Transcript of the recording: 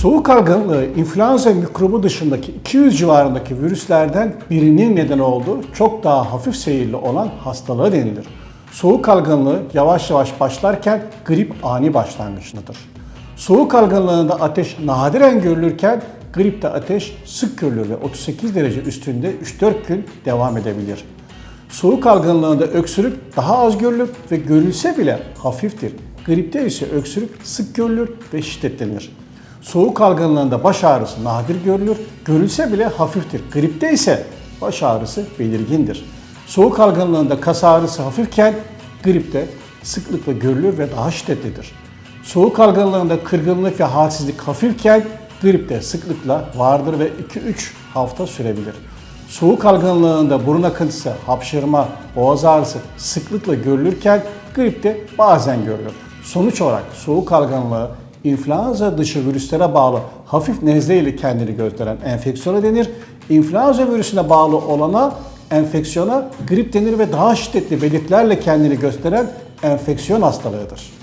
Soğuk algınlığı influenza mikrobu dışındaki 200 civarındaki virüslerden birinin neden olduğu çok daha hafif seyirli olan hastalığa denilir. Soğuk algınlığı yavaş yavaş başlarken grip ani başlangıçlıdır. Soğuk algınlığında ateş nadiren görülürken gripte ateş sık görülür ve 38 derece üstünde 3-4 gün devam edebilir. Soğuk algınlığında öksürük daha az görülür ve görülse bile hafiftir. Gripte ise öksürük sık görülür ve şiddetlenir. Soğuk algınlığında baş ağrısı nadir görülür, görülse bile hafiftir. Gripte ise baş ağrısı belirgindir. Soğuk algınlığında kas ağrısı hafifken gripte sıklıkla görülür ve daha şiddetlidir. Soğuk algınlığında kırgınlık ve halsizlik hafifken gripte sıklıkla vardır ve 2-3 hafta sürebilir. Soğuk algınlığında burun akıntısı, hapşırma, boğaz ağrısı sıklıkla görülürken gripte bazen görülür. Sonuç olarak soğuk algınlığı influenza dışı virüslere bağlı hafif nezle ile kendini gösteren enfeksiyona denir. İnfluenza virüsüne bağlı olana enfeksiyona grip denir ve daha şiddetli belirtilerle kendini gösteren enfeksiyon hastalığıdır.